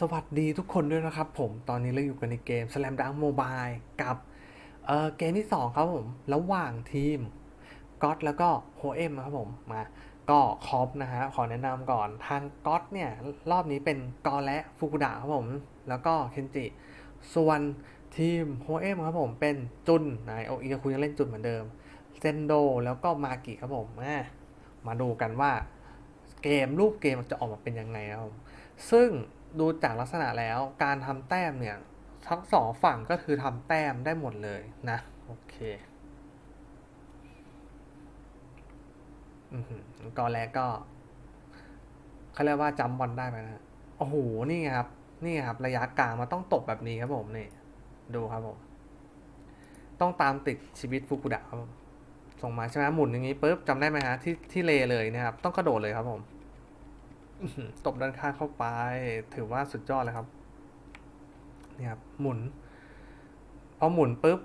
สวัสดีทุกคนด้วยนะครับผม ตอนนี้เราอยู่กันในเกม Slam Dunk Mobile กับเเกมที่ 2 ครับผม ระหว่างทีมก็อตแล้วก็โฮเอ็มครับผมมาก็คอปนะฮะขอแนะนำก่อนทางก็อตเนี่ย รอบนี้เป็นกอและฟุกุดะครับผม แล้วก็เคนจิ ส่วนทีมโฮเอ็มครับผมเป็นจุนนายโออีคุณยังเล่นจุนเหมือนเดิมเซนโดแล้วก็มากิครับผมมามาดูกันว่าเกมรูปเกมจะออกมาเป็นยังไงครับผมซึ่ง ดูจากลักษณะแล้วการทำแต้มเนี่ยทั้งสองฝั่งก็คือทำแต้มได้หมดเลยนะโอเคก่อนแรกก็เขาเรียกว่าจำบอลได้ไหมนะโอ้โหนี่ครับ นี่ครับ ระยะกลางมันต้องตบแบบนี้ครับผมนี่ ดูครับผม ต้องตามติดชีวิตฟุกุดะครับผมส่งมาใช่ไหมหมุนอย่างนี้ปุ๊บจำได้ไหมฮะที่ที่เลเลยนะครับ ต้องกระโดดเลยครับผม ตบด้านข้างเข้าไป ถือว่าสุดยอดเลยครับเนี่ยครับหมุนพอหมุนปุ๊บ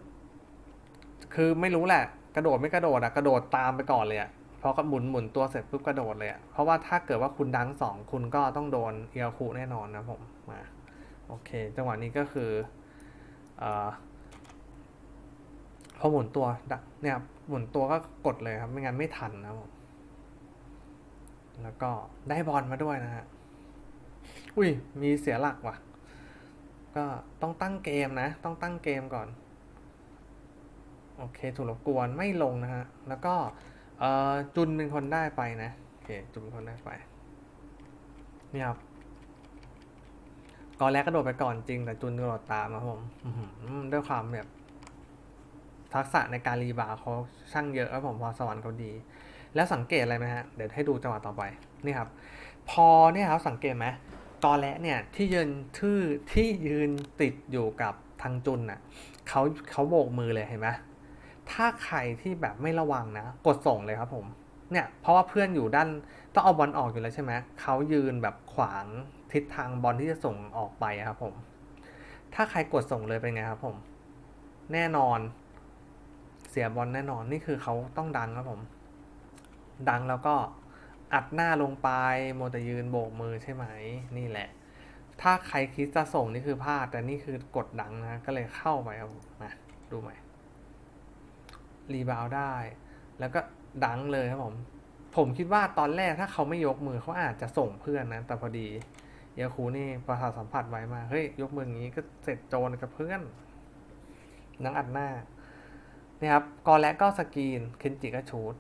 คือไม่รู้แหละ กระโดดไม่กระโดดอะกระโดดตามไปก่อนเลยอะพอก็หมุนหมุนตัวเสร็จปุ๊บกระโดดเลยอะเพราะว่าถ้าเกิดว่าคุณดังสองคุณก็ต้องโดนเอียคุแน่นอนนะผมมาโอเค จังหวะนี้ก็คือเอ่อพอหมุนตัวเนี่ยครับหมุนตัวก็กดเลยครับ ไม่งั้นไม่ทันนะผม แล้วก็ได้บอลมาด้วยนะฮะ อุ้ย มีเสียหลักว่ะ ก็ต้องตั้งเกมนะ ต้องตั้งเกมก่อน โอเค ถูกรบกวนไม่ลงนะฮะ แล้วก็จุนเป็นคนได้ไปนะ โอเค จุนเป็นคนได้ไป นี่ครับก่อนแรกกระโดดไปก่อนจริง แต่จุนกระโดดตามนะครับผมด้วยความแบบทักษะในการรีบาวเขาช่างเยอะครับผมพอสวรรค์เขาดี แล้วสังเกตอะไรไหมฮะ เดี๋ยวให้ดูจังหวะต่อไปนี่ครับ พอเนี่ยครับสังเกตไหมตอนแรกเนี่ยที่ยืนทื่อที่ยืนติดอยู่กับทางจุนน่ะเขาเขาโบกมือเลยเห็นไหมถ้าใครที่แบบไม่ระวังนะ กดส่งเลยครับผมเนี่ยเพราะว่าเพื่อนอยู่ด้านต้องเอาบอลออกอยู่แล้วใช่ไหมเขายืนแบบขวางทิศทางบอลที่จะส่งออกไปครับผม ถ้าใครกดส่งเลยเป็นไงครับผม แน่นอน เสียบอลแน่นอนนี่คือเขาต้องดังครับผม ดังแล้วก็อัดหน้าลงไปโมแต่ยืนโบกมือใช่ไหมนี่แหละ ถ้าใครคิดจะส่งนี่คือพลาดแต่นี่คือกดดังนะก็เลยเข้าไปครับมาดูใหม่รีบาวได้ แล้วก็ดังเลยครับผม ผมคิดว่าตอนแรกถ้าเขาไม่ยกมือเขาอาจจะส่งเพื่อนนะ แต่พอดียาคูนี่ประสาทสัมผัสไว้มากเฮ้ยยกมืออย่างนี้ก็เสร็จโจรกับเพื่อนนังอัดหน้านี่ครับกอและก็สกรีนเคนจิก็ชูด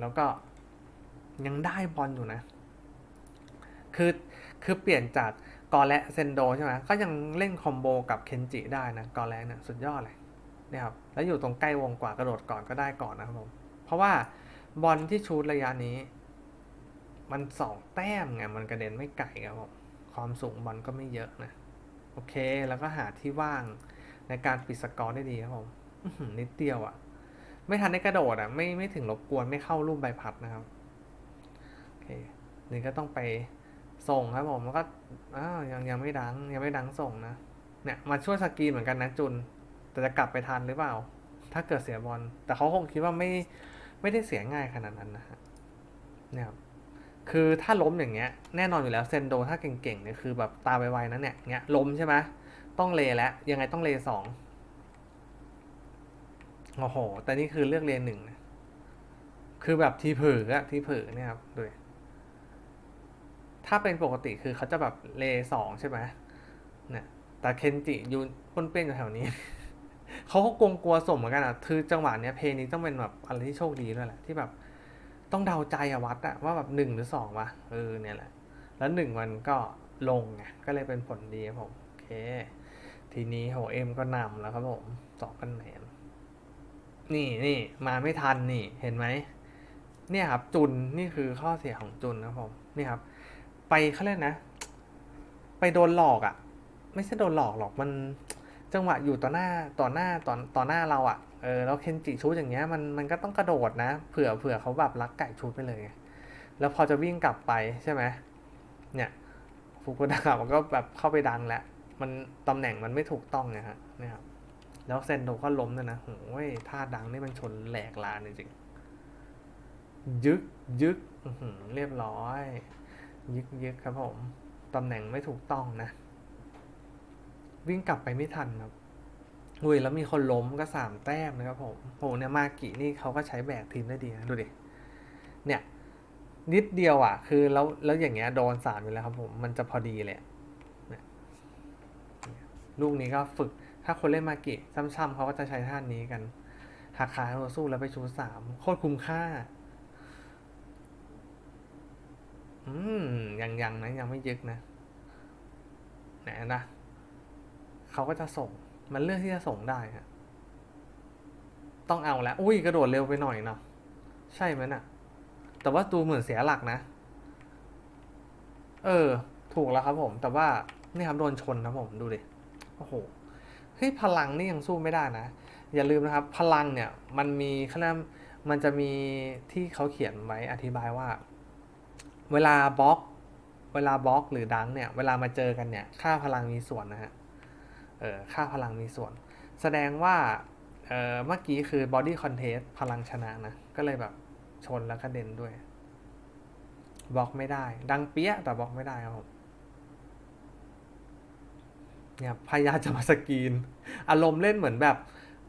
แล้วก็ยังได้บอลอยู่นะ คือคือเปลี่ยนจากกอและเซนโดใช่ไหมก็ยังเล่นคอมโบกับเคนจิได้นะกอและเนี่ยสุดยอดเลยนี่ยครับ แล้วอยู่ตรงใกล้วงกว่ากระโดดก่อนก็ได้ก่อนนะครับผม เพราะว่าบอลที่ชูดระยะนี้ มันสองแต้มไง มันกระเด็นไม่ไกลครับผมความสูงบอลก็ไม่เยอะนะ โอเค แล้วก็หาที่ว่างในการปิดสกอร์ได้ดีครับผมนิดเดียวอะ่ะ ไม่ทันได้กระโดดอะไม่ไม่ถึงรบกวนไม่เข้ารูปใบพัดนะครับโอเคนี่ก็ต้องไปส่งครับผมแล้วก็อ้าวยังยังไม่ดังยังไม่ดังส่งนะเนี่ยมาช่วยสกีนเหมือนกันนะจุน แต่จะกลับไปทันหรือเปล่า ถ้าเกิดเสียบอลแต่เขาคงคิดว่าไม่ไม่ได้เสียง่ายขนาดนั้นนะฮะเนี่ยครับคือถ้าล้มอย่างเงี้ยแน่นอนอยู่แล้วเซนโดถ้าเก่งๆเนี่ยคือแบบตาไวๆนะเนี่ยเงี้ยล้มใช่ไหมต้องเลแล้วยังไงต้องเลสอง โอ้โห แต่นี่คือเลือกเรียนหนึ่งนะคือแบบทีเผืออะทีเผือเนี่ยครับดูดิถ้าเป็นปกติคือเขาจะแบบเลสองใช่ไหมเนี่ยแต่เคนจิยูนป้นเป้นอยู่แถวนี้ เขาก็กลัวกลัวสมเหมือนกันอะคือจังหวะเนี้ยเพลงนี้ต้องเป็นแบบอะไรที่โชคดีด้วยแหละที่แบบ ต้องเดาใจอะวัดอะว่าแบบหนึ่งหรือสองวะเออเนี่ยแหละ แล้วหนึ่งมันก็ลงไงก็เลยเป็นผลดีครับผม โอเค ทีนี้โหเอ็มก็นำแล้วครับผมสองคะแนน นี่นี่มาไม่ทันนี่เห็นไหมเนี่ยครับจุนนี่คือข้อเสียของจุนนะผมนี่ครับ ไปเขาเรียกนะ ไปโดนหลอกอะ่ะ ไม่ใช่โดนหลอกหรอกมันจังหวะอยู่ต่อหน้าต่อหน้าต่อต่อหน้าเราอะ่ะเออแล้วเคนจิชูอย่างเงี้ยมันมันก็ต้องกระโดดนะเผื่อเผื่อเขาแบบรักไก่ชูไปเลย แล้วพอจะวิ่งกลับไปใช่ไหมเนี่ยฟุกุดะมันก็แบบเข้าไปดังแล้วมันตำแหน่งมันไม่ถูกต้องไงฮะนี่ครับ แล้วเซนโดก็ล้มด้วยนะโอ้ยท่าดังนี่มันชนแหลกลานจริงยึกยึกเรียบร้อย ยึกยึกครับผมตำแหน่งไม่ถูกต้องนะ วิ่งกลับไปไม่ทันครับอุ้ยแล้วมีคนล้มก็สามแต้มนะครับผมโหเนี่ยมากินี่เขาก็ใช้แบกทีมได้ดีนะดูดิเนี่ย นิดเดียวอะ คือแล้วแล้วอย่างเงี้ยโดนสามอยู่แล้วครับผมมันจะพอดีเลยลูกนี้ก็ฝึก ถ้าคนเล่นมาเกิซ้ำๆเขาก็จะใช้ท่านนี้กัน หักขาตัวสู้แล้วไปชูสามโคตรคุ้มค่า อืม ยังยังนะ ยังไม่ยึกนะไหนนะเขาก็จะส่ง มันเลือกที่จะส่งได้ฮะต้องเอาแล้ว อุ้ยกระโดดเร็วไปหน่อยเนาะใช่ไหมน่ะ แต่ว่าตูเหมือนเสียหลักนะ เออ ถูกแล้วครับผม แต่ว่า นี่ครับโดนชนนะผม ดูดิ โอ้โห เฮ้ยพลังนี่ยังสู้ไม่ได้นะ อย่าลืมนะครับพลังเนี่ยมันมีเขาเรียกมันจะมีที่เขาเขียนไว้อธิบายว่า เวลาบล็อก เวลาบล็อกหรือดังเนี่ยเวลามาเจอกันเนี่ยค่าพลังมีส่วนนะฮะเออค่าพลังมีส่วน แสดงว่าเออเมื่อกี้คือ body contest พลังชนะนะ ก็เลยแบบชนแล้วกระเด็นด้วยบล็อกไม่ได้ ดังเปี้ยแต่บล็อกไม่ได้ครับผม เนี่ยพยายามจะมาสกรีน อารมณ์เล่นเหมือนแบบ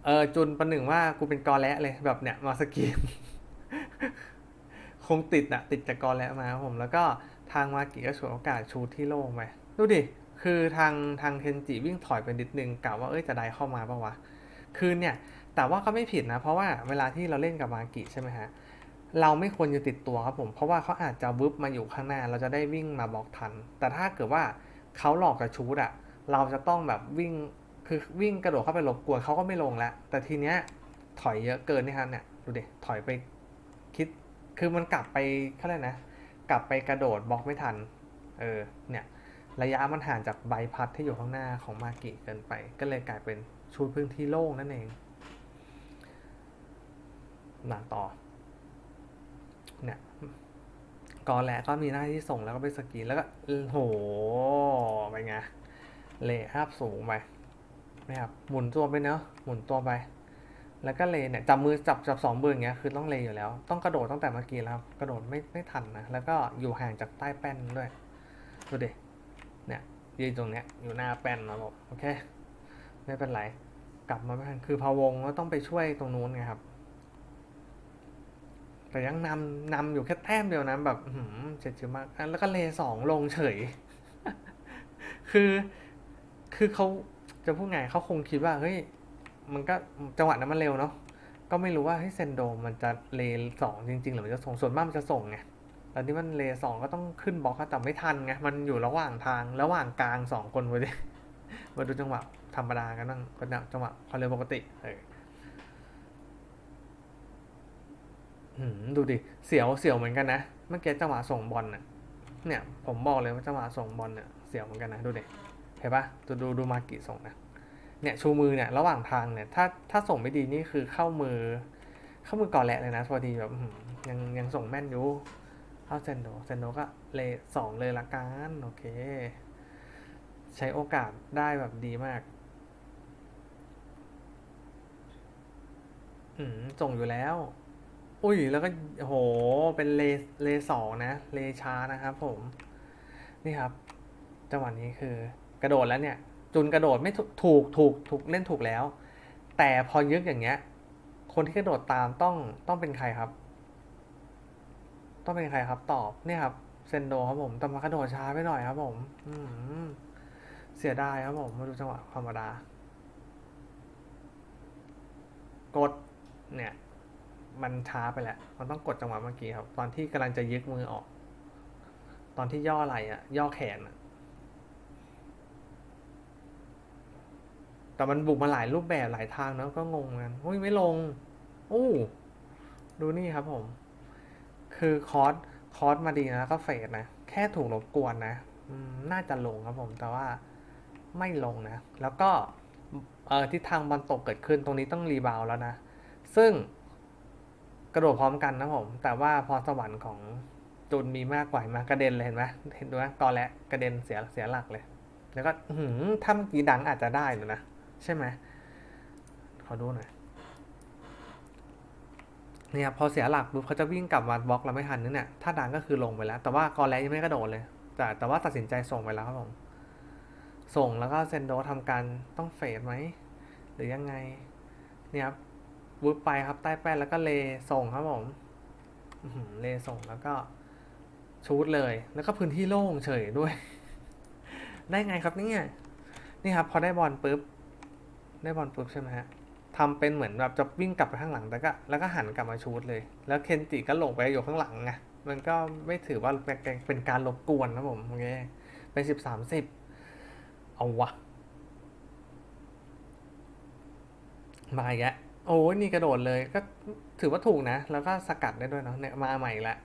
เออจุนประหนึ่งว่ากูเป็นกอและเลยแบบเนี่ยมาสกรีน คงติดอะติดจากกอและมาครับผมแล้วก็ทางมากิก็ฉวยโอกาสชูที่โล่งไปดูดิ คือทางทางเทนจิวิ่งถอยไปนิดนึงกะว่าเอ้ยจะได้เข้ามาปะวะ คือเนี่ย แต่ว่าก็ไม่ผิดนะ เพราะว่าเวลาที่เราเล่นกับมากิใช่ไหมฮะเราไม่ควรจะติดตัวครับผม เพราะว่าเขาอาจจะวึบมาอยู่ข้างหน้า เราจะได้วิ่งมาบล็อกทัน แต่ถ้าเกิดว่าเขาหลอกกับชูดอะ เราจะต้องแบบวิ่งคือวิ่งกระโดดเข้าไปรบกลัวเขาก็ไม่ลงแล้ว แต่ทีเนี้ยถอยเยอะเกินนี่ครับเนี่ยดูดิถอยไปคิด คือมันกลับไปเขาเรียกนะ กลับไปกระโดดบล็อกไม่ทัน เออเนี่ยระยะมันห่างจากใบพัดที่อยู่ข้างหน้าของมากิเกินไป ก็เลยกลายเป็นชูดพื้นที่โล่งนั่นเองมาต่อเนี่ยกอแหละก็มีหน้าที่ส่งแล้วก็ไปสกีแล้วก็โอ้โหไปไง เลย์อัพสูงไปนะครับหมุนตัวไปเนาะหมุนตัวไป แล้วก็เลย์เนี่ยจับมือจับจับสองมืออย่างเงี้ยคือต้องเลย์อยู่แล้ว ต้องกระโดดตั้งแต่เมื่อกี้แล้วครับกระโดดไม่ไม่ทันนะแล้วก็อยู่ห่างจากใต้แป้นด้วยดูดิเนี่ยยืนตรงเนี้ยอยู่หน้าแป้นนะบอกโอเคไม่เป็นไรกลับมาไม่ทันคือพะวงก็ต้องไปช่วยตรงนู้นไงครับ แต่ยังนำนำอยู่แค่แต้มเดียวนะแบบหืมเจ็ดชิวมากแล้วก็เลสองลงเฉย คือ คือเขาจะพูดไงเขาคงคิดว่าเฮ้ยมันก็จังหวะนั้นมันเร็วเนาะก็ไม่รู้ว่าเฮ้ยเซนโดมันจะเลสองจริง ๆ หรือมันจะส่งส่วนมากมันจะส่งไงตอนนี้มันเลสองก็ต้องขึ้นบล็อกแต่ไม่ทันไงมันอยู่ระหว่างทางระหว่างกลางสองคนพอดีมาดูจังหวะธรรมดากันบ้างก็จังหวะความเร็วปกติเออดูดิ เสียวเสียวเหมือนกันนะ เมื่อกี้จังหวะส่งบอลน่ะ เนี่ย ผมบอกเลยว่าจังหวะส่งบอลเนี่ยเสียวเหมือนกันนะ ดูดิ เห็นปะดูดูดูมากิส่งนะเนี่ยชูมือเนี่ยระหว่างทางเนี่ยถ้าถ้าส่งไม่ดีนี่คือเข้ามือ เข้ามือก่อนแหละเลยนะพอดีแบบยังยังส่งแม่นอยู่เข้าเซนโดเซนโดก็เลสองเลยละกันโอเค ใช้โอกาสได้แบบดีมากอืมส่งอยู่แล้ว อุ้ยแล้วก็โหเป็นเลเลสองนะ เลช้านะครับผม นี่ครับ จังหวะนี้คือ กระโดดแล้วเนี่ย จุนกระโดดไม่ถูกถูกถูกเล่นถูกแล้ว แต่พอยึกอย่างเงี้ย คนที่กระโดดตามต้องต้องเป็นใครครับ ต้องเป็นใครครับ ตอบเนี่ยครับเซนโดครับผมแต่มากระโดดช้าไปหน่อยครับ ผมอืมเสียดายครับผมมาดูจังหวะธรรมดากดเนี่ย มันช้าไปแหละ มันต้องกดจังหวะเมื่อกี้ครับ ตอนที่กำลังจะยึกมือออก ตอนที่ย่อไหล่อะย่อแขนอะ แต่มันบุกมาหลายรูปแบบหลายทางนะก็งงเหมือนกันอุ้ยไม่ลงอู้ดูนี่ครับผม คือคอร์สคอร์สมาดีนะแล้วก็เฟดนะ แค่ถูกรบกวนนะน่าจะลงครับผมแต่ว่าไม่ลงนะ แล้วก็เออทิศทางบอลตกเกิดขึ้นตรงนี้ต้องรีบาวแล้วนะ ซึ่งกระโดดพร้อมกันนะผม แต่ว่าพรสวรรค์ของจุนมีมากกว่าเห็นไหมกระเด็นเลยเห็นไหมเห็นดูไหมกอและกระเด็นเสียเสียหลักเลย แล้วก็หือถ้าเมื่อกี้ดังอาจจะได้อยู่นะ ใช่ไหมขอดูหน่อยเนี่ยพอเสียหลักปุ๊บเขาจะวิ่งกลับมาบล็อกเราไม่ทันนึกเนี่ยถ้าดังก็คือลงไปแล้ว แต่ว่ากอและยังไม่กระโดดเลย แต่แต่ว่าตัดสินใจส่งไปแล้วครับผมส่งแล้วก็เซนโดทำการต้องเฟดไหมหรือยังไงเนี่ยครับวุบไปครับใต้แป้นแล้วก็เลส่งครับผมเลส่งแล้วก็ชูดเลย แล้วก็พื้นที่โล่งเฉยด้วย ได้ไงครับเนี่ยนี่ครับ พอได้บอลปุ๊บ ได้บอลปุ๊บใช่ไหมฮะทำเป็นเหมือนแบบจะวิ่งกลับไปข้างหลังแต่ก็แล้วก็หันกลับมาชูดเลย แล้วเคนจิก็หลงไปอยู่ข้างหลังไงมันก็ไม่ถือว่าเป็นเป็นการรบกวนครับผมโอเคเป็นสิบสามสิบเอาวะมาอีกแล้วโอ้ยนี่กระโดดเลยก็ถือว่าถูกนะ แล้วก็สกัดได้ด้วยเนาะเนี่ยมาใหม่ล้ว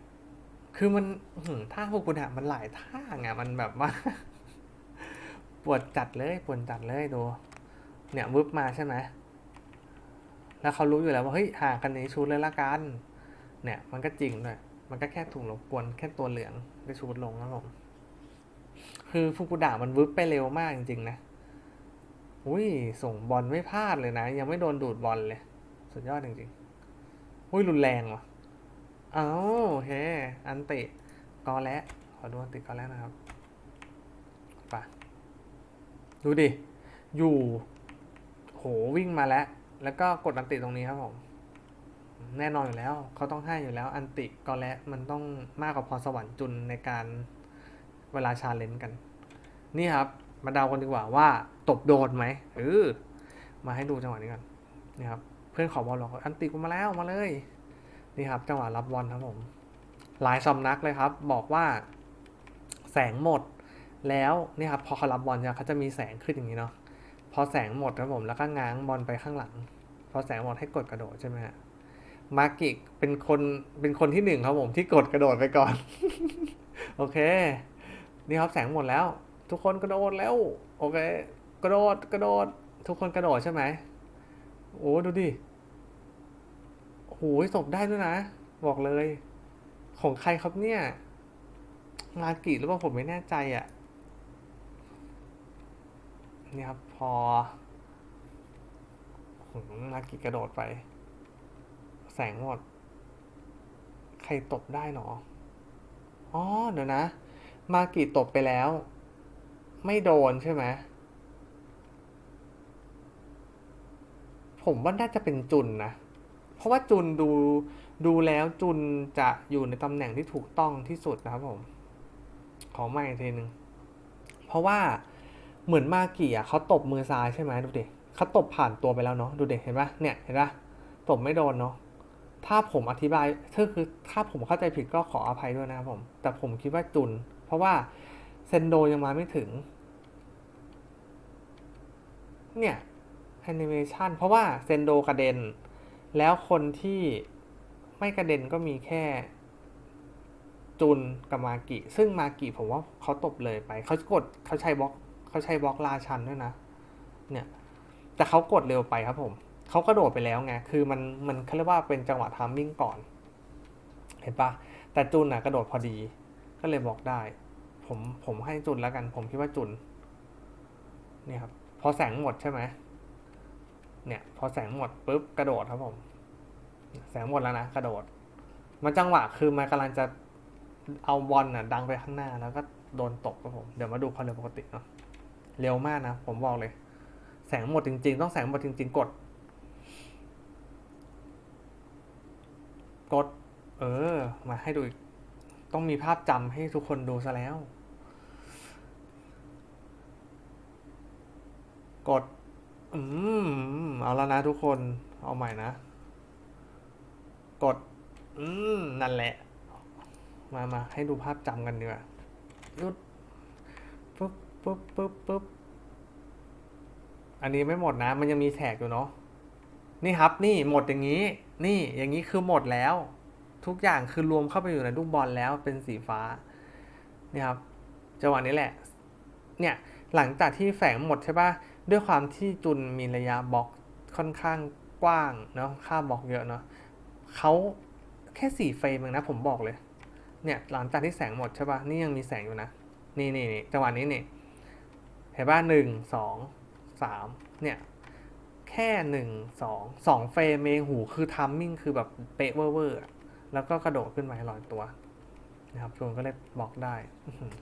คือมันอื้อหือท่าพวกคุณอะมันหลายท่าไงมันแบบว่าปวดจัดเลยปวดจัดเลยดู เนี่ยวึบมาใช่ไหมแล้วเขารู้อยู่แล้วว่าเฮ้ยห่างกันนี้ชูดเลยละกัน เนี่ยมันก็จริงด้วยมันก็แค่ถูกรบกวนแค่ตัวเหลืองได้ชูดลงครับผมคือฟุกุดะมันวึบไปเร็วมากจริงๆนะอุ้ยส่งบอลไม่พลาดเลยนะ ยังไม่โดนดูดบอลเลย สุดยอดจริงๆอุ้ยรุนแรงว่ะเอาโอเคอันติกอและขอดูอันติกอและนะครับไปดูดิ อยู่ โหวิ่งมาแล้ว แล้วก็กดอันติตรงนี้ครับผม แน่นอนอยู่แล้ว เขาต้องให้อยู่แล้ว อันติกอและมันต้องมากกว่าพรสวรรค์จุนในการเวลาชาเลนจ์กัน นี่ครับ มาเดากันดีกว่าว่าตบโดนไหมเออมาให้ดูจังหวะนี้ก่อนนี่ครับ เพื่อนขอบอลหรอกอันติกูมาแล้วมาเลย นี่ครับ จังหวะรับบอลครับผม หลายสำนักเลยครับ บอกว่า แสงหมด แล้วนี่ครับ พอเขารับบอลเนี่ยเขาจะมีแสงขึ้นอย่างนี้เนาะ พอแสงหมดครับผมแล้วก็ง้างบอลไปข้างหลัง พอแสงหมดให้กดกระโดดใช่ไหมฮะมากิเป็นคนเป็นคนที่หนึ่งครับผมที่กดกระโดดไปก่อน โอเค นี่ครับแสงหมดแล้ว ทุกคนกระโดดแล้ว โอเค กระโดดกระโดด ทุกคนกระโดดใช่ไหมโอ้ดูดิโอ้โหศพได้ด้วยนะ บอกเลย ของใครครับเนี่ย มากิหรือเปล่าผมไม่แน่ใจอะ่ะนี่ครับ อหืมมากิกระโดดไป แสงหมด ใครตบได้หนอ อ๋อ เดี๋ยวนะ มากิตบไปแล้ว ไม่โดนใช่ไหม ผมว่าน่าจะเป็นจุนนะ เพราะว่าจุนดูดูแล้วจุนจะอยู่ในตำแหน่งที่ถูกต้องที่สุดนะครับผม ขอใหม่อีกทีหนึ่ง เพราะว่า เหมือนมากิอะเขาตบมือซ้ายใช่ไหมดูดิเขาตบผ่านตัวไปแล้วเนาะดูดิเห็นปะเนี่ยเห็นปะตบไม่โดนเนาะถ้าผมอธิบายถ้าคือถ้าผมเข้าใจผิดก็ขออภัยด้วยนะครับผม แต่ผมคิดว่าจุน เพราะว่าเซนโดยังมาไม่ถึง เนี่ยแอนิเมชันเพราะว่าเซนโดกระเด็น แล้วคนที่ไม่กระเด็นก็มีแค่จุนกับมากิ ซึ่งมากิผมว่าเขาตบเลยไป เขากดเขาใช้บล็อก เขาใช้บล็อกราชันด้วยนะ เนี่ย แต่เขากดเร็วไปครับผม เขากระโดดไปแล้วไง คือมันมันเขาเรียกว่าเป็นจังหวะทามมิ่งก่อน เห็นปะแต่จุนน่ะกระโดดพอดี ก็เลยบอกได้ ผมผมให้จุนแล้วกัน ผมคิดว่าจุน เนี่ยครับ พอแสงหมดใช่ไหม เนี่ย พอแสงหมดปุ๊บกระโดดครับผม แสงหมดแล้วนะกระโดด มันจังหวะคือมันกำลังจะเอาบอลน่ะดังไปข้างหน้าแล้วก็โดนตกครับผม เดี๋ยวมาดูความเร็วปกติเนาะ เร็วมากนะ ผมบอกเลย แสงหมดจริง ๆ ต้องแสงหมดจริง ๆ กด กด เออ มาให้ดูอีก ต้องมีภาพจำให้ทุกคนดูซะแล้ว กด อืม เอาแล้วนะทุกคน เอาใหม่นะ กด อืม นั่นแหละ มามาให้ดูภาพจำกันดีกว่ายุด ปุ๊บปุ๊บปุ๊บปุ๊บอันนี้ไม่หมดนะ มันยังมีแท็กอยู่เนาะนี่ครับนี่หมดอย่างนี้ นี่อย่างนี้คือหมดแล้ว ทุกอย่างคือรวมเข้าไปอยู่ในลูกบอลแล้วเป็นสีฟ้านี่ครับจังหวะนี้แหละ เนี่ยหลังจากที่แฝงหมดใช่ปะด้วยความที่จุนมีระยะบล็อกค่อนข้างกว้างเนาะค่าบล็อกเยอะเนาะเขาแค่สี่เฟรมเองนะผมบอกเลย เนี่ยหลังจากที่แสงหมดใช่ปะนี่ยังมีแสงอยู่นะ นี่นี่นี่จังหวะนี้นี่ เห็นป่ะหนึ่งสองสามเนี่ย แค่หนึ่งสองสองเฟรมเองหูคือทัมมิ่งคือแบบเป๊ะเวอร์เวอร์แล้วก็กระโดดขึ้นมาให้ลอยตัว นะครับจูนก็เลยบล็อกได้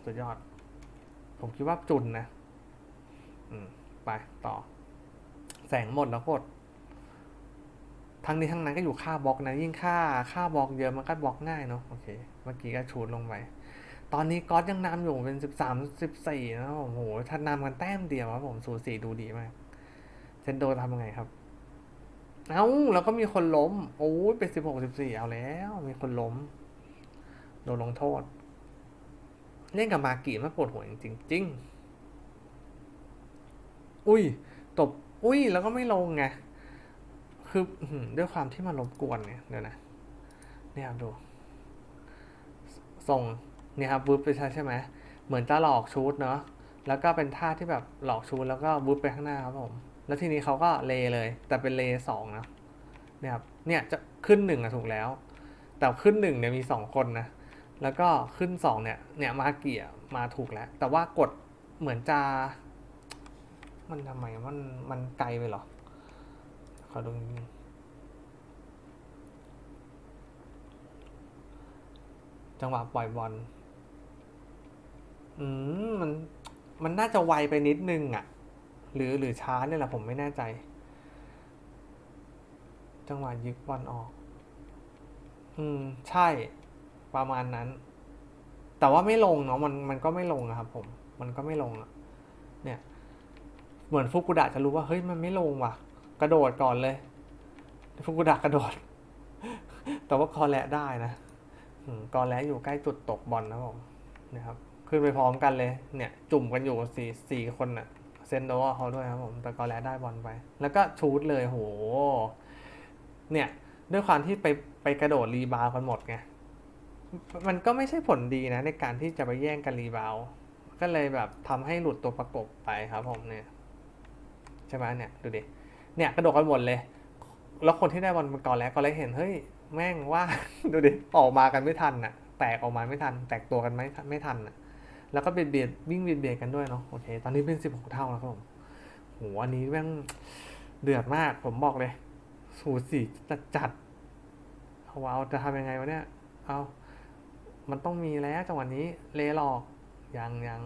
สุดยอด ผมคิดว่าจุนนะไปต่อ แสงหมดแล้วกดทั้งนี้ทั้งนั้นก็อยู่ค่าบล็อกนะยิ่งค่าค่าบล็อกเยอะมันก็บล็อกง่ายเนาะโอเค เมื่อกี้ก็ชูดลงไป ตอนนี้ก๊อตยังนำอยู่เป็นสิบสามสิบสี่นะผมโหถ้านำกันแต้มเดียวครับผมสูสีดูดีมากเซนโดทำยังไงครับ เอ้าแล้วก็มีคนล้ม โอ้ยเป็นสิบหกสิบสี่เอาแล้ว มีคนล้ม โดนลงโทษ เล่นกับมากิมันปวดหัวจริงจริงอุ้ย ตบ อุ้ย แล้วก็ไม่ลงไงคืออื้อหือด้วยความที่มันรบกวนเนี่ยเดี๋ยวนะ เนี่ยครับดู ส่ง เนี่ยครับวูบไปใช่ใช่ไหมเหมือนจะหลอกชูดเนาะแล้วก็เป็นท่าที่แบบหลอกชูดแล้วก็วูบไปข้างหน้าครับผมแล้วทีนี้เขาก็เลเลย แต่เป็นเลสองนะเนี่ยครับเนี่ยจะขึ้นหนึ่งอะถูกแล้ว แต่ขึ้นหนึ่งเนี่ยมีสองคนนะแล้วก็ขึ้นสองเนี่ยเนี่ยมาเกียมาถูกแล้ว แต่ว่ากดเหมือนจะ มันทำไมมันมันไกลไปหรอขอดูนิดนึงจังหวะปล่อยบอล อืมมันมันน่าจะไวไปนิดนึงอะ่ะ หรือหรือช้าเนี่ยแหละผมไม่แน่ใจ จังหวะยึกบอลออก อืม ใช่ประมาณนั้น แต่ว่าไม่ลงเนาะมันมันก็ไม่ลงอะครับผม มันก็ไม่ลงอะเนี่ย เหมือนฟุกุดะจะรู้ว่าเฮ้ยมันไม่ลงว่ะ กระโดดก่อนเลยฟุกุดะกระโดด แต่ว่ากอแระได้นะอืมกอแระอยู่ใกล้จุดตกบอลนะผมนะครับ ขึ้นไปพร้อมกันเลย เนี่ยจุ่มกันอยู่สี่สี่คนน่ะเซนโดเขาด้วยครับผมแต่กอแระได้บอลไป แล้วก็ชูดเลยโห เนี่ย ด้วยความที่ไปไปกระโดดรีบาวด์กันหมดไง มันก็ไม่ใช่ผลดีนะในการที่จะไปแย่งกันรีบาวด์ก็เลยแบบทำให้หลุดตัวประกบไปครับผมเนี่ย ใช่ไหมเนี่ยดูดิ เนี่ยกระโดดกันหมดเลย แล้วคนที่ได้บอลมาก่อนแล้วก็เลยเห็นเฮ้ยแม่งว่าดูดิออกมากันไม่ทันน่ะ แตกออกมาไม่ทัน แตกตัวกันไม่ไม่ทันน่ะ แล้วก็เบียดเบียดวิ่งเบียดเบียดกันด้วยเนาะโอเค ตอนนี้เป็นสิบหกเท่าแล้วครับผมโหอันนี้แม่งเดือดมากผมบอกเลยสูสีจัดจัดเอาวะเอาจะทำยังไงวะเนี่ย เอา มันต้องมีแล้วจังหวะนี้เลหลอกยังยัง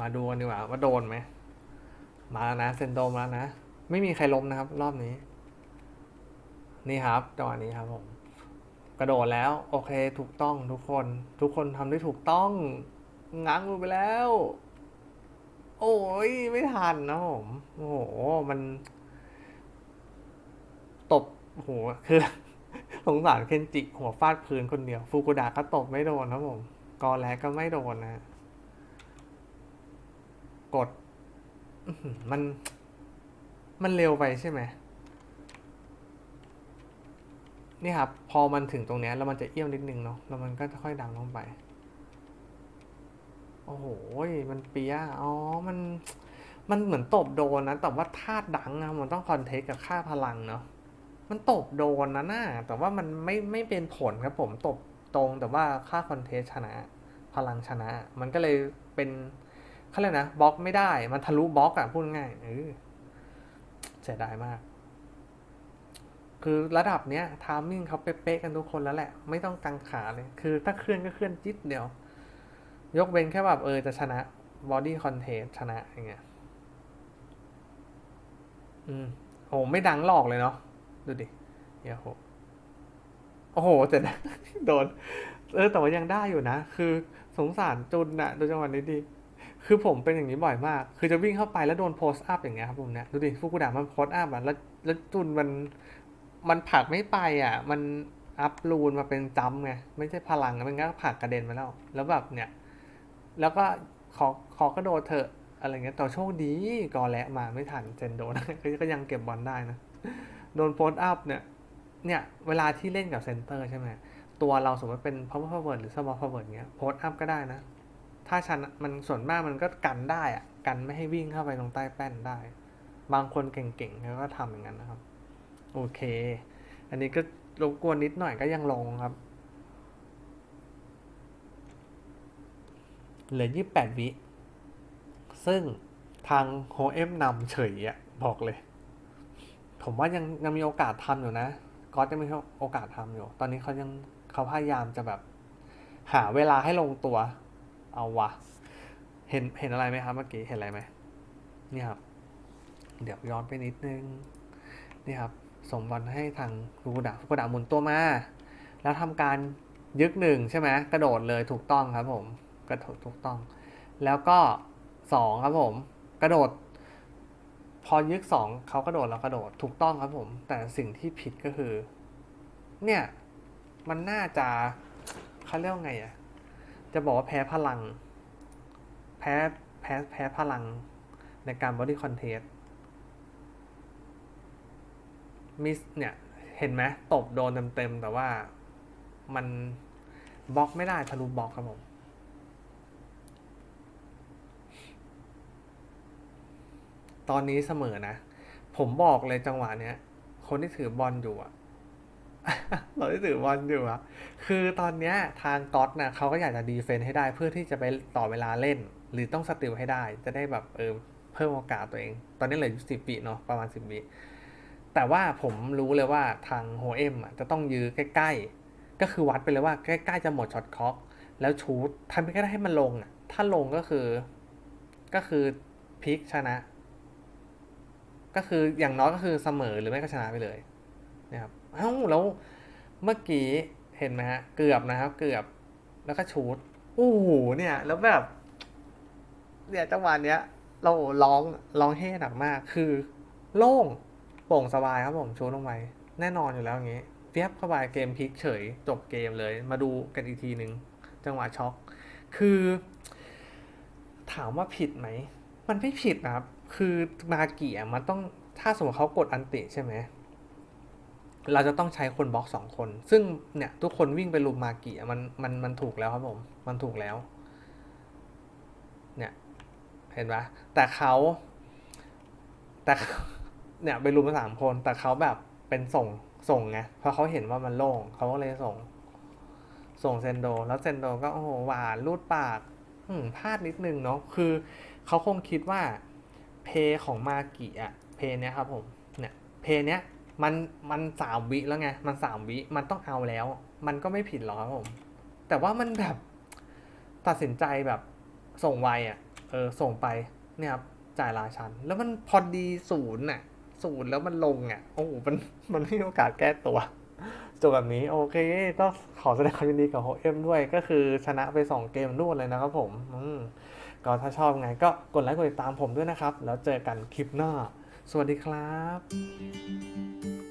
มาดูกันดีกว่าว่าโดนไหม มาแล้วนะเซนโดมแล้วนะ ไม่มีใครล้มนะครับ รอบนี้ นี่ครับจังหวะนี้ครับผม กระโดดแล้ว โอเค ถูกต้องทุกคน ทุกคนทำได้ถูกต้อง ง้างมือไปแล้ว โอ้ยไม่ทันนะผมโอ้โหมัน ตบโอ้โหคือ สงสารเคนจิ หัวฟาดพื้นคนเดียว ฟูกุดะก็ตบไม่โดนครับผมกอแลก็ไม่โดนนะ กด มัน มันเร็วไปใช่ไหม นี่ครับ พอมันถึงตรงนี้แล้วมันจะเอี้ยวนิดนึงเนาะแล้วมันก็จะค่อยดังลงไป โอ้โหมันเปียอ๋อมันมันเหมือนตบโดนนะ แต่ว่าท่าดังอะมันต้องคอนเทคกับค่าพลังเนาะมันตบโดนนะน่าแต่ว่ามันไม่ไม่เป็นผลครับผมตบตรงแต่ว่าค่าคอนเทสชนะ พลังชนะ มันก็เลยเป็นเขาเรียกนะบล็อกไม่ได้ มันทะลุบล็อกอะพูดง่ายเออเสียดายมาก คือระดับเนี้ยทามมิ่งเขาเป๊ะๆกันทุกคนแล้วแหละ ไม่ต้องกังขาเลย คือถ้าเคลื่อนก็เคลื่อนจิตเดียว ยกเว้นแค่แบบเออจะชนะบอดี้คอนเทสชนะอย่างเงี้ย อืมโอ้ไม่ดังหลอกเลยเนาะ ดูดิเยโหโอ้โหแต่นะโดน เออแต่ว่ายังได้อยู่นะ คือสงสารจุนนะดูจังหวะนี้ดิคือผมเป็นอย่างนี้บ่อยมาก คือจะวิ่งเข้าไปแล้วโดนโพสต์อัพอย่างเงี้ยครับผมเนี่ย ดูดิฟุกุดะมันโพสต์อัพอะแล้วแล้วจุนมัน มันผลักไม่ไปอะ มันอัพรูนมาเป็นจัมป์ไงไม่ใช่พลังนะมันก็ผลักกระเด็นมาแล้ว แล้วแบบเนี่ย แล้วก็ขอขอกระโดดเถอะอะไรเงี้ยแต่โชคดีกอและมาไม่ทันเซนโดนก็ก็ยังเก็บบอลได้นะโดนโพสต์อัพเนี่ย เนี่ย เวลาที่เล่นกับเซนเตอร์ใช่ไหมตัวเราสมมติเป็น power forward หรือ small forward เงี้ยโพสต์อัพก็ได้นะ ถ้าชนมันส่วนมากมันก็กันได้อะกันไม่ให้วิ่งเข้าไปตรงใต้แป้นได้ บางคนเก่งๆเขาก็ทำอย่างนั้นนะครับ โอเค อันนี้ก็รบกวนนิดหน่อยก็ยังลงครับ เหลือยี่แปดวิ ซึ่งทางโฮเอ็มนำเฉยอะบอกเลย ผมว่ายังยังมีโอกาสทำอยู่นะก๊อตจะไม่มีโอกาสทำอยู่ ตอนนี้เขายังเขาพยายามจะแบบ หาเวลาให้ลงตัว เอาวะ เห็นเห็นอะไรไหมครับเมื่อกี้ เห็นอะไรไหมนี่ครับ เดี๋ยวย้อนไปนิดนึง นี่ครับ ส่งบอลให้ทางฟูกุดะฟูกุดะหมุนตัวมา แล้วทำการยึกหนึ่งใช่ไหมกระโดดเลยถูกต้องครับผมกระโดดถูกต้อง แล้วก็สองครับผมกระโดด พอยึกสองเขากระโดดเรากระโดดถูกต้องครับผม แต่สิ่งที่ผิดก็คือ เนี่ยมันน่าจะเขาเรียกว่าไงอะจะบอกว่าแพ้พลัง แพ้แพ้แพ้พลังในการบอดี้คอนเทส มิสเนี่ยเห็นไหมตบโดนเต็มๆแต่ว่ามันบล็อกไม่ได้ทะลุบล็อกครับผมตอนนี้เสมอนะ ผมบอกเลยจังหวะเนี้ย คนที่ถือบอลอยู่อะเราที่ถือบอลอยู่อะคือตอนเนี้ยทางก๊อตนะเขาก็อยากจะดีเฟนต์ให้ได้เพื่อที่จะไปต่อเวลาเล่น หรือต้องสติลให้ได้ จะได้แบบเออเพิ่มโอกาสตัวเอง ตอนนี้เหลืออยู่สิบปีเนาะประมาณสิบปี แต่ว่าผมรู้เลยว่าทางโฮเอ็มจะต้องยื้อใกล้ ๆ ก็คือวัดไปเลยว่าใกล้ๆจะหมดช็อตคล็อก แล้วชูดทำยังไงก็ได้ให้มันลงอะถ้าลงก็คือ ก็คือพลิกชนะ ก็คืออย่างน้อยก็คือเสมอหรือไม่ก็ชนะไปเลยนะครับเอ้าแล้วเมื่อกี้เห็นไหมฮะ เกือบนะครับ เกือบแล้วก็ชูดโอ้โหเนี่ย แล้วแบบเนี่ยจังหวะเนี้ย เราร้องร้องเฮ่หนักมากคือ โล่ง ป่งสบายครับผมชูลงไปแน่นอนอยู่แล้วอย่างงี้เปียบเข้าไปเกมพลิกเฉยจบเกมเลย มาดูกันอีกทีหนึ่งจังหวะช็อกคือ ถามว่าผิดไหม มันไม่ผิดนะครับ คือมาเกียมันต้องถ้าสมมติเขากดอันติใช่ไหมเราจะต้องใช้คนบล็อกสองคน ซึ่งเนี่ยทุกคนวิ่งไปลุมมาเกียมันมันมันถูกแล้วครับผม มันถูกแล้ว เนี่ย เห็นปะแต่เขาแต่ เนี่ยไปรุมสามคน แต่เขาแบบเป็นส่งส่งไงเพราะเขาเห็นว่ามันโล่งเขาก็เลยส่ง ส่งเซนโด แล้วเซนโดก็โอ้โหหวานรูดปากอืมพลาดนิดนึงเนาะคือเขาคงคิดว่า เพยของมากิอะเพยเนี้ยครับผมเนี่ยเพยเนี้ยมันมันสามวิแล้วไง มันสามวิมันต้องเอาแล้ว มันก็ไม่ผิดหรอกครับผม แต่ว่ามันแบบตัดสินใจแบบส่งไวอะเออส่งไปเนี่ยครับจ่ายราชัน แล้วมันพอดีศูนย์น่ะ ศูนย์แล้วมันลงอะ โอ้โหมันมันไม่มีโอกาสแก้ตัวจบแบบนี้โอเค ก็ขอแสดงความยินดีกับโฮเอ็มด้วยก็คือชนะไป 2 เกมรวดเลยนะครับผมอืมก็ถ้าชอบไงก็กดไลค์กดติดตามผมด้วยนะครับ แล้วเจอกันคลิปหน้า สวัสดีครับ